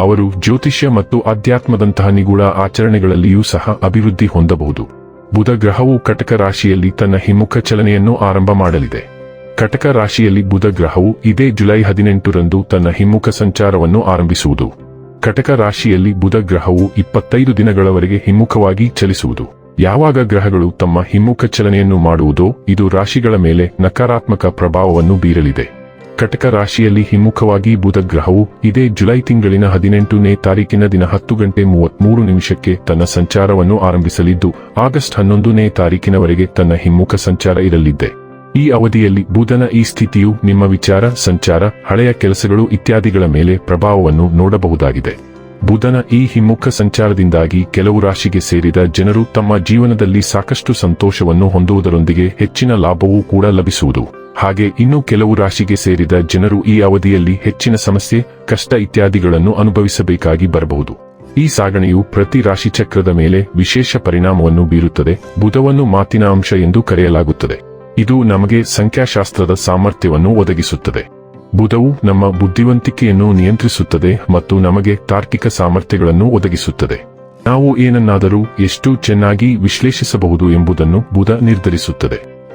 ಅವರು ಜ್ಯೋತಿಷ್ಯ ಮತ್ತು ಅಧ್ಯಾತ್ಮದಂತಹ ನಿಗೂಢ ಆಚರಣೆಗಳಲ್ಲಿಯೂ ಸಹ ಅಭಿವೃದ್ಧಿ ಹೊಂದಬಹುದು. ಬುಧ ಗ್ರಹವು ಕಟಕ ರಾಶಿಯಲ್ಲಿ ತನ್ನ ಹಿಮ್ಮುಖ ಚಲನೆಯನ್ನು ಆರಂಭ ಮಾಡಲಿದೆ. ಕಟಕ ರಾಶಿಯಲ್ಲಿ ಬುಧ ಗ್ರಹವು ಇದೇ ಜುಲೈ ಹದಿನೆಂಟರಂದು ತನ್ನ ಹಿಮ್ಮುಖ ಸಂಚಾರವನ್ನು ಆರಂಭಿಸುವುದು. ಕಟಕ ರಾಶಿಯಲ್ಲಿ ಬುಧ ಗ್ರಹವು ಇಪ್ಪತ್ತೈದು ದಿನಗಳವರೆಗೆ ಹಿಮ್ಮುಖವಾಗಿ ಚಲಿಸುವುದು. ಯಾವಾಗ ಗ್ರಹಗಳು ತಮ್ಮ ಹಿಮ್ಮುಖ ಚಲನೆಯನ್ನು ಮಾಡುವುದೋ ಇದು ರಾಶಿಗಳ ಮೇಲೆ ನಕಾರಾತ್ಮಕ ಪ್ರಭಾವವನ್ನು ಬೀರಲಿದೆ. ಕಟಕ ರಾಶಿಯಲ್ಲಿ ಹಿಮ್ಮುಖವಾಗಿ ಬುಧ ಗ್ರಹವು ಇದೇ ಜುಲೈ ತಿಂಗಳಿನ ಹದಿನೆಂಟನೇ ತಾರೀಕಿನ ದಿನ ಹತ್ತು ಗಂಟೆ ಮೂವತ್ಮೂರು ನಿಮಿಷಕ್ಕೆ ತನ್ನ ಸಂಚಾರವನ್ನು ಆರಂಭಿಸಲಿದ್ದು, ಆಗಸ್ಟ್ ಹನ್ನೊಂದನೇ ತಾರೀಕಿನವರೆಗೆ ತನ್ನ ಹಿಮ್ಮುಖ ಸಂಚಾರ ಇರಲಿದೆ ಈ ಅವಧಿಯಲ್ಲಿ ಬುಧನ ಈ ಸ್ಥಿತಿಯು ನಿಮ್ಮ ವಿಚಾರ, ಸಂಚಾರ, ಹಳೆಯ ಕೆಲಸಗಳು ಇತ್ಯಾದಿಗಳ ಮೇಲೆ ಪ್ರಭಾವವನ್ನು ನೋಡಬಹುದಾಗಿದೆ. ಬುಧನ ಈ ಹಿಮ್ಮುಖ ಸಂಚಾರದಿಂದಾಗಿ ಕೆಲವು ರಾಶಿಗೆ ಸೇರಿದ ಜನರು ತಮ್ಮ ಜೀವನದಲ್ಲಿ ಸಾಕಷ್ಟು ಸಂತೋಷವನ್ನು ಹೊಂದುವುದರೊಂದಿಗೆ ಹೆಚ್ಚಿನ ಲಾಭವೂ ಕೂಡ ಲಭಿಸುವುದು. ಹಾಗೆ ಇನ್ನು ಕೆಲವು ರಾಶಿಗೆ ಸೇರಿದ ಜನರು ಈ ಅವಧಿಯಲ್ಲಿ ಹೆಚ್ಚಿನ ಸಮಸ್ಯೆ, ಕಷ್ಟ ಇತ್ಯಾದಿಗಳನ್ನು ಅನುಭವಿಸಬೇಕಾಗಿ ಬರಬಹುದು. ಈ ಸಾಗಣೆಯು ಪ್ರತಿ ರಾಶಿ ಚಕ್ರದ ಮೇಲೆ ವಿಶೇಷ ಪರಿಣಾಮವನ್ನು ಬೀರುತ್ತದೆ. ಬುಧವನ್ನು ಮಾತಿನ ಅಂಶ ಎಂದು ಕರೆಯಲಾಗುತ್ತದೆ. ಇದು ನಮಗೆ ಸಂಖ್ಯಾಶಾಸ್ತ್ರದ ಸಾಮರ್ಥ್ಯವನ್ನು ಒದಗಿಸುತ್ತದೆ. ಬುಧವು ನಮ್ಮ ಬುದ್ಧಿವಂತಿಕೆಯನ್ನು ನಿಯಂತ್ರಿಸುತ್ತದೆ ಮತ್ತು ನಮಗೆ ತಾರ್ಕಿಕ ಸಾಮರ್ಥ್ಯಗಳನ್ನು ಒದಗಿಸುತ್ತದೆ. ನಾವು ಏನನ್ನಾದರೂ ಎಷ್ಟು ಚೆನ್ನಾಗಿ ವಿಶ್ಲೇಷಿಸಬಹುದು ಎಂಬುದನ್ನು ಬುಧ ನಿರ್ಧರಿಸುತ್ತದೆ.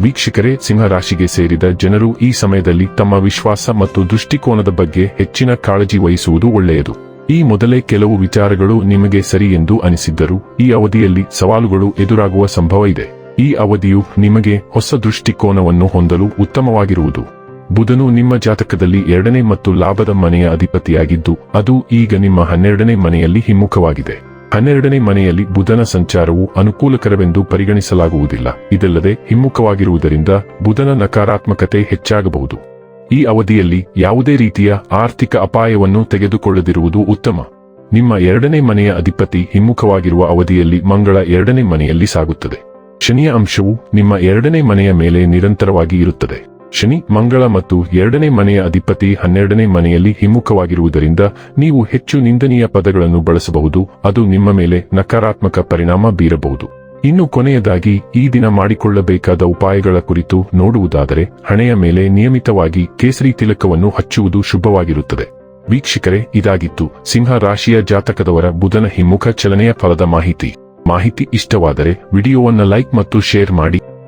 ವೀಕ್ಷಕರೇ ಸಿಂಹ ರಾಶಿಗೆ ಸೇರಿದ ಜನರು ಈ ಸಮಯದಲ್ಲಿ ತಮ್ಮ ವಿಶ್ವಾಸ ಮತ್ತು ದೃಷ್ಟಿಕೋನದ ಬಗ್ಗೆ ಹೆಚ್ಚಿನ ಕಾಳಜಿ ವಹಿಸುವುದು ಒಳ್ಳೆಯದು. ಈ ಮೊದಲೇ ಕೆಲವು ವಿಚಾರಗಳು ನಿಮಗೆ ಸರಿ ಎಂದು ಅನಿಸಿದ್ದರು, ಈ ಅವಧಿಯಲ್ಲಿ ಸವಾಲುಗಳು ಎದುರಾಗುವ ಸಂಭವ ಇದೆ. ಈ ಅವಧಿಯು ನಿಮಗೆ ಹೊಸ ದೃಷ್ಟಿಕೋನವನ್ನು ಹೊಂದಲು ಉತ್ತಮವಾಗಿರುವುದು. ಬುಧನು ನಿಮ್ಮ ಜಾತಕದಲ್ಲಿ ಎರಡನೇ ಮತ್ತು ಲಾಭದ ಮನೆಯ ಅಧಿಪತಿಯಾಗಿದ್ದು, ಅದು ಈಗ ನಿಮ್ಮ ಹನ್ನೆರಡನೇ ಮನೆಯಲ್ಲಿ ಹಿಮ್ಮುಖವಾಗಿದೆ. ಹನ್ನೆರಡನೇ ಮನೆಯಲ್ಲಿ ಬುಧನ ಸಂಚಾರವು ಅನುಕೂಲಕರವೆಂದು ಪರಿಗಣಿಸಲಾಗುವುದಿಲ್ಲ. ಇದಲ್ಲದೆ, ಹಿಮ್ಮುಖವಾಗಿರುವುದರಿಂದ ಬುಧನ ನಕಾರಾತ್ಮಕತೆ ಹೆಚ್ಚಾಗಬಹುದು. ಈ ಅವಧಿಯಲ್ಲಿ ಯಾವುದೇ ರೀತಿಯ ಆರ್ಥಿಕ ಅಪಾಯವನ್ನು ತೆಗೆದುಕೊಳ್ಳದಿರುವುದು ಉತ್ತಮ. ನಿಮ್ಮ ಎರಡನೇ ಮನೆಯ ಅಧಿಪತಿ ಹಿಮ್ಮುಖವಾಗಿರುವ ಅವಧಿಯಲ್ಲಿ ಮಂಗಳ ಎರಡನೇ ಮನೆಯಲ್ಲಿ ಸಾಗುತ್ತದೆ. ಶನಿಯ ಅಂಶವು ನಿಮ್ಮ ಎರಡನೇ ಮನೆಯ ಮೇಲೆ ನಿರಂತರವಾಗಿ ಇರುತ್ತದೆ. ಶನಿ, ಮಂಗಳ ಮತ್ತು ಎರಡನೇ ಮನೆಯ ಅಧಿಪತಿ ಹನ್ನೆರಡನೇ ಮನೆಯಲ್ಲಿ ಹಿಮ್ಮುಖವಾಗಿರುವುದರಿಂದ ನೀವು ಹೆಚ್ಚು ನಿಂದನೀಯ ಪದಗಳನ್ನು ಬಳಸಬಹುದು, ಅದು ನಿಮ್ಮ ಮೇಲೆ ನಕಾರಾತ್ಮಕ ಪರಿಣಾಮ ಬೀರಬಹುದು. ಇನ್ನು ಕೊನೆಯದಾಗಿ, ಈ ದಿನ ಮಾಡಿಕೊಳ್ಳಬೇಕಾದ ಉಪಾಯಗಳ ಕುರಿತು ನೋಡುವುದಾದರೆ, ಹಣೆಯ ಮೇಲೆ ನಿಯಮಿತವಾಗಿ ಕೇಸರಿ ತಿಲಕವನ್ನು ಹಚ್ಚುವುದು ಶುಭವಾಗಿರುತ್ತದೆ. ವೀಕ್ಷಕರೇ, ಇದಾಗಿತ್ತು ಸಿಂಹ ರಾಶಿಯ ಜಾತಕದವರ ಬುಧನ ಹಿಮ್ಮುಖ ಚಲನೆಯ ಫಲದ ಮಾಹಿತಿ. ಮಾಹಿತಿ ಇಷ್ಟವಾದರೆ ವಿಡಿಯೋವನ್ನು ಲೈಕ್ ಮತ್ತು ಶೇರ್ ಮಾಡಿ.